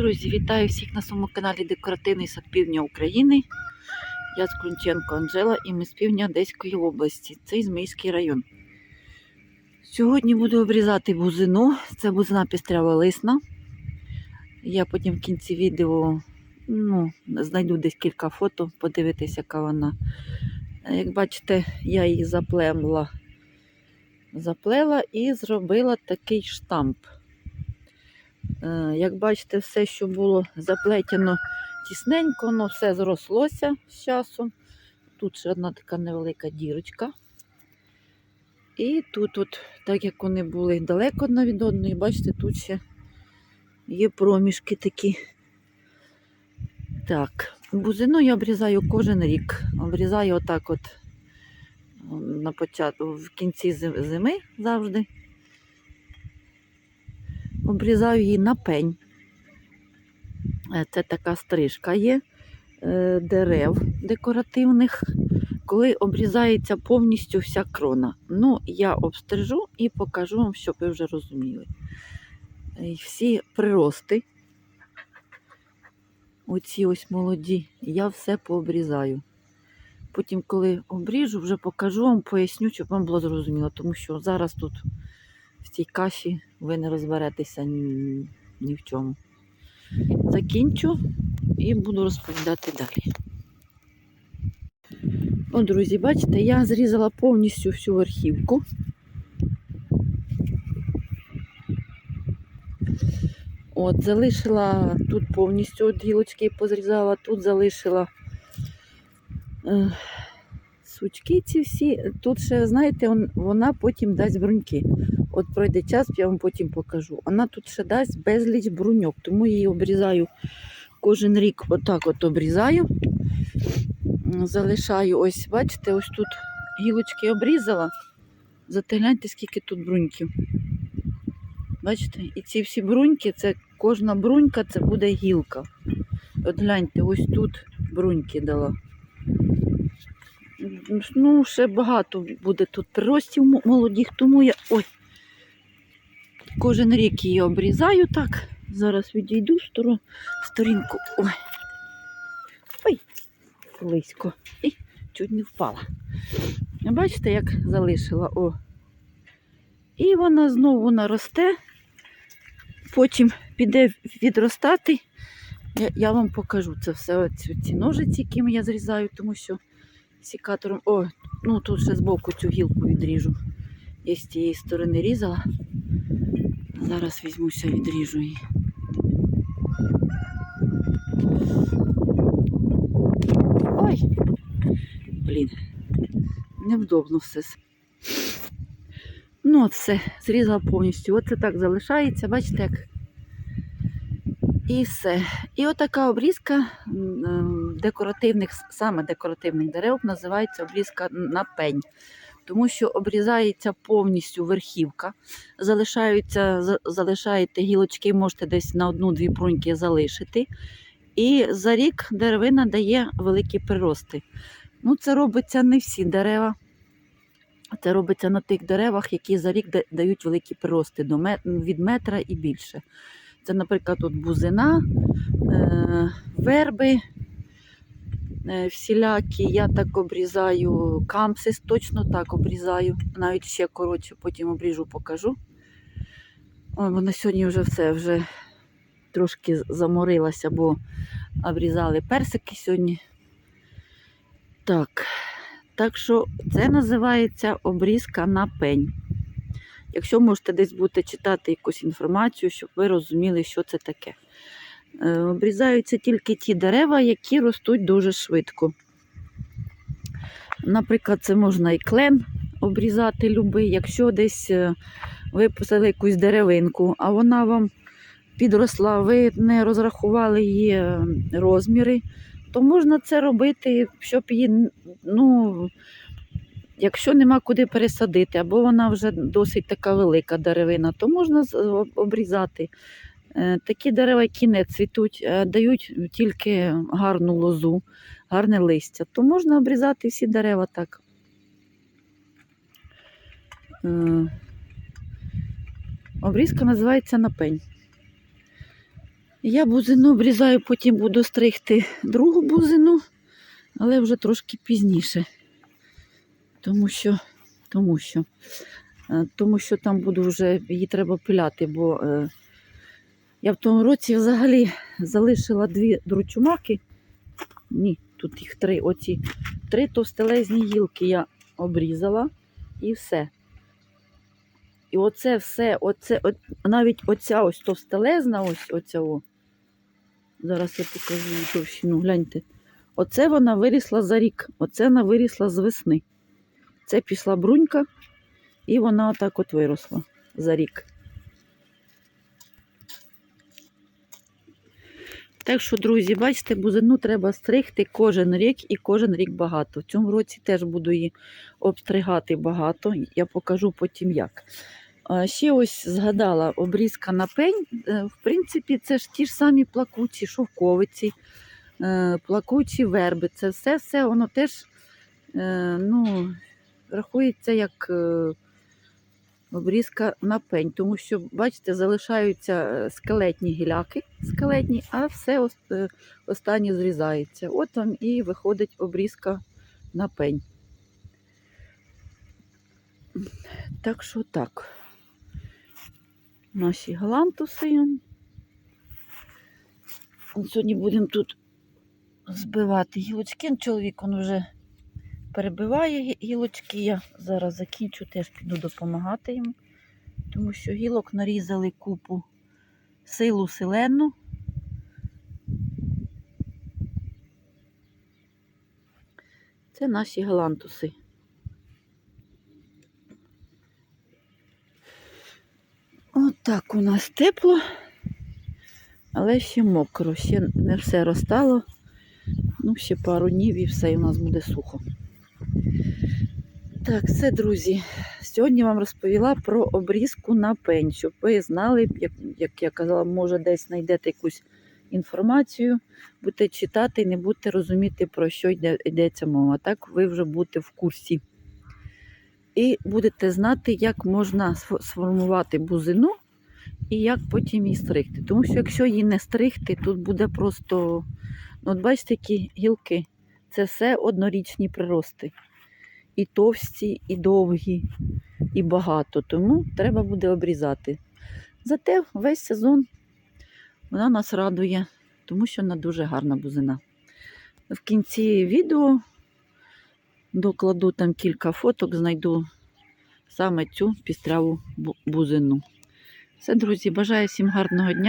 Друзі, вітаю всіх на своєму каналі Декоративний сад Півдня України. Я з Крунченко Анжела і ми з півдня Одеської області. Це Ізмейський район. Сьогодні буду обрізати бузину. Це бузина пістрява лисна. Я потім в кінці відео ну, знайду десь кілька фото, подивитися, яка вона. Як бачите, я її заплемла, заплела і зробила такий штамп. Е, Як бачите, все, що було заплетено тісненько, воно все зрослося з часом. Тут ще одна така невелика дірочка. І тут, от, так як вони були далеко одна від одної, бачите, тут ще є проміжки такі. Так, бузину я обрізаю кожен рік. Обрізаю отак от на початку, в кінці зими завжди обрізаю її на пень. Е, Це така стрижка є е, дерев декоративних, коли обрізається повністю вся крона. Ну, я обстрижу і покажу вам, щоб ви вже розуміли. Е, Всі прирости, оці ось молоді, я все пообрізаю. Потім, коли обріжу, вже покажу вам, поясню, щоб вам було зрозуміло, тому що зараз тут в цій каші ви не розберетеся ні, ні в чому. Закінчу і буду розповідати далі. О, друзі, бачите, я зрізала повністю всю верхівку. От, залишила тут повністю от гілочки позрізала, тут залишила е, сучки ці всі. Тут ще, знаєте, вона потім дасть бруньки. От пройде час, я вам потім покажу. Вона тут ще дасть безліч бруньок, тому її обрізаю кожен рік. Отак от обрізаю. Залишаю ось, бачите, ось тут гілочки обрізала. Зате гляньте, скільки тут бруньків. Бачите? І ці всі бруньки, це кожна брунька це буде гілка. От гляньте, ось тут бруньки дала. Ну, ще багато буде тут приростів мо- молодих, тому я. Ой, Кожен рік її обрізаю так. Зараз відійду в сторо- сторінку. Ой. Ой, близько. І чуть не впала. Бачите, як залишила? О. І вона знову наросте, потім піде відростати. Я, я вам покажу це все. Оці, ці ножиці, якими я зрізаю, тому що сікатором. О, ну тут ще збоку цю гілку відріжу. Я з тієї сторони різала. Зараз візьмуся, відріжу її. Ой! Блін, невдобно все. Ну, от все, зрізала повністю. Оце так залишається, бачите, як. І все. І отака обрізка декоративних, саме декоративних дерев називається обрізка на пень тому що обрізається повністю верхівка, залишаються, залишаєте гілочки, можете десь на одну-дві бруньки залишити. І за рік деревина дає великі прирости. Ну, це робиться не всі дерева. Це робиться на тих деревах, які за рік дають великі прирости від метра і більше. Це, наприклад, тут бузина, е... верби, всілякі. Я так обрізаю камсис, точно так обрізаю. Навіть ще коротше, потім обріжу, покажу. Ой, бо на сьогодні вже все, вже трошки заморилася, бо обрізали персики сьогодні. Так, так що це називається обрізка на пень. Якщо можете десь будете читати якусь інформацію, щоб ви розуміли, що це таке. Е, Обрізаються тільки ті дерева, які ростуть дуже швидко. Наприклад, це можна і клен обрізати любий. Якщо десь е, ви посадили якусь деревинку, а вона вам підросла, ви не розрахували її е, розміри, то можна це робити, щоб її, ну, якщо нема куди пересадити, або вона вже досить така велика деревина, то можна обрізати. Е, Такі дерева, які не цвітуть, е, дають тільки гарну лозу, гарне листя, то можна обрізати всі дерева так. Е, Обрізка називається напень. Я бузину обрізаю, потім буду стригти другу бузину, але вже трошки пізніше. Тому що, тому що, тому що там буду вже її треба пиляти, бо я в тому році взагалі залишила дві дручумаки. Ні, тут їх три. Оці три товстелезні гілки я обрізала і все. І оце все, оце, от, навіть оця ось товстелезна, ось оця. О. Зараз я покажу її товщину, гляньте. Оце вона вирісла за рік, оце вона вирісла з весни. Це пішла брунька, і вона отак от виросла за рік. Так що, друзі, бачите, бузину треба стригти кожен рік і кожен рік багато. В цьому році теж буду її обстригати багато. Я покажу потім як. Ще ось згадала обрізка на пень. Е, В принципі, це ж ті ж самі плакучі, шовковиці, е, плакучі верби. Це все, все воно теж е, ну, рахується як обрізка на пень, тому що, бачите, залишаються е, скелетні гіляки, скелетні, а все е, останнє зрізається. От там і виходить обрізка на пень. Так що так. Наші галантуси. Сьогодні будемо тут збивати гілочки. Чоловік він вже перебиває гілочки. Я зараз закінчу, теж піду допомагати йому, тому що гілок нарізали купу силу селену. Це наші галантуси. Отак у нас тепло, але ще мокро, ще не все розтало. Ну, ще пару днів і все, і у нас буде сухо. Так, все, друзі. Сьогодні вам розповіла про обрізку на щоб ви знали, як, як я казала, може десь знайдете якусь інформацію, будете читати і не будете розуміти, про що йде, йдеться мова. Так ви вже будете в курсі. І будете знати, як можна сформувати бузину і як потім її стригти. Тому що якщо її не стригти, тут буде просто, ну, от бачите, які гілки, це все однорічні прирости. І товсті, і довгі, і багато. Тому треба буде обрізати. Зате весь сезон вона нас радує, тому що вона дуже гарна бузина. В кінці відео докладу там кілька фоток, знайду саме цю пістряву бузину. Все, друзі, бажаю всім гарного дня.